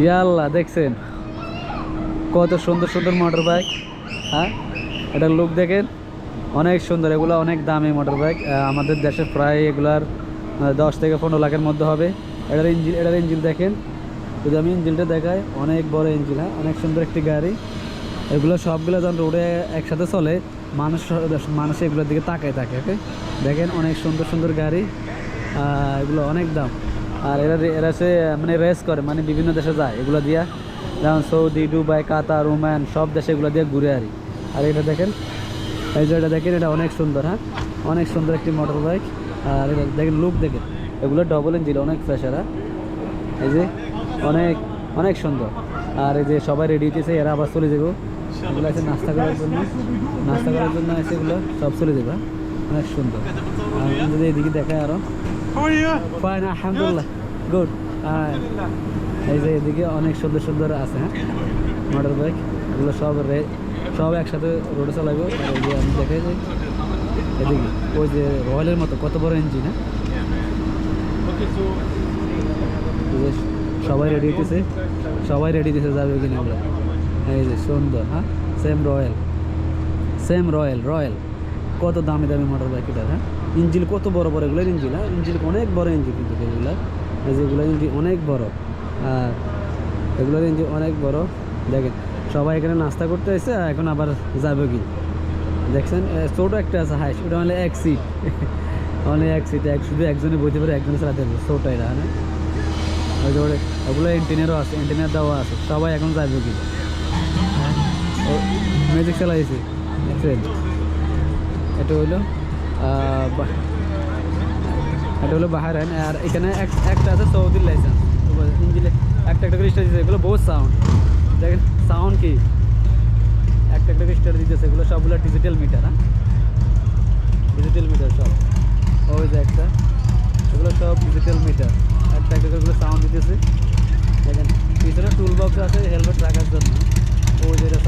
ইয়াল্লা, দেখছেন? কত সুন্দর সুন্দর মোটর বাইক হ্যাঁ? এটার লুক দেখেন, অনেক সুন্দর। এগুলো অনেক দামি মোটর বাইক আমাদের দেশে প্রায় এগুলার দশ থেকে পনেরো লাখের মধ্যে হবে। এটার ইঞ্জিন এটার ইঞ্জিন দেখেন। যদি আমি ইঞ্জিনটা দেখাই, অনেক বড় ইঞ্জিন হ্যাঁ? অনেক সুন্দর একটি গাড়ি। এগুলো সবগুলো যখন রোডে একসাথে চলে, মানুষ মানুষ এগুলোর দিকে তাকায় থাকে ওকে দেখেন, অনেক সুন্দর সুন্দর গাড়ি। এগুলো অনেক দাম। আর এরা এরা সে মানে রেস করে মানে বিভিন্ন দেশে যায় এগুলো দিয়া। যেমন সৌদি, দুবাই, কাতার, ওমান, সব দেশে এগুলো দিয়ে ঘুরে আরি। আর এটা দেখেন, এই যে এটা দেখেন, এটা অনেক সুন্দর হ্যাঁ? অনেক সুন্দর একটি মোটর বাইক আর এটা দেখেন লুক দেখেন, এগুলো ডবল ইঞ্জিন অনেক ফ্রেশার হ্যাঁ এই যে, অনেক অনেক সুন্দর। আর এই যে সবাই রেডি হইতেছে, এরা আবার চলে যাব। এগুলো আছে নাস্তা করার জন্য। নাস্তা করার জন্য আছে এগুলো সব চলে যাবে হ্যাঁ? অনেক সুন্দর। আর যদি এদিকে দেখায় আরও। How are you? ফাইন আলহামদুলিল্লাহ গুড এই যে এদিকে অনেক সুন্দর সুন্দর আছে হ্যাঁ? মোটর বাইক এগুলো সব রে- সব একসাথে রোডে চালাবো। আর এই যে আমি দেখাই যে এদিকে ওই যে রয়্যালের মতো কত বড় ইঞ্জিন হ্যাঁ? সবাই রেডি হইতেছে। সবাই রেডি দিতে যাবে কিনা আমরা এই যে সুন্দর হ্যাঁ? Same royal same royal royal কত দামি দামি মোটর বাইক এটা হ্যাঁ? ইঞ্জিল কত বড় বড় এগুলোর ইঞ্জিল হ্যাঁ? ইঞ্জিল অনেক বড় ইঞ্জিন কিন্তু এগুলো। এই যে ইঞ্জিন অনেক বড়। আর এগুলোর ইঞ্জিন অনেক বড়। দেখেন, সবাই এখানে নাস্তা করতে এসে এখন আবার যাবে কি? দেখছেন? ছোট একটা আছে হাইস ওটা মানে এক সিট মানে এক সিট এক শুধু একজনে বইতে পারে, একজনে চালাতে পারবে। ছোট এটা হ্যাঁ? ওই যে ওগুলো এন্টিনারও আছে এন্টিনার দেওয়া আছে। সবাই এখন যাবে কি? ম্যাজিক চালাইছে। দেখছেন? এটা হইল বা- এটা হলো বাহারান আর এখানে একটা আছে সৌদির লাইসেন্স ইঞ্জিনে একটা একটা করে স্টার এগুলো বহুত সাউন্ড দেখেন সাউন্ড কি? একটা একটা করে দিতেছে, এগুলো সবগুলো ডিজিটাল মিটার হ্যাঁ? ডিজিটাল মিটার সব। ওই যে একটা, এগুলো সব ডিজিটাল মিটার একটা একটা করে সাউন্ড দিতেছে। দেখেন, পিছনে টুল বক্স আছে হেলমেট রাখার জন্য। ওই যে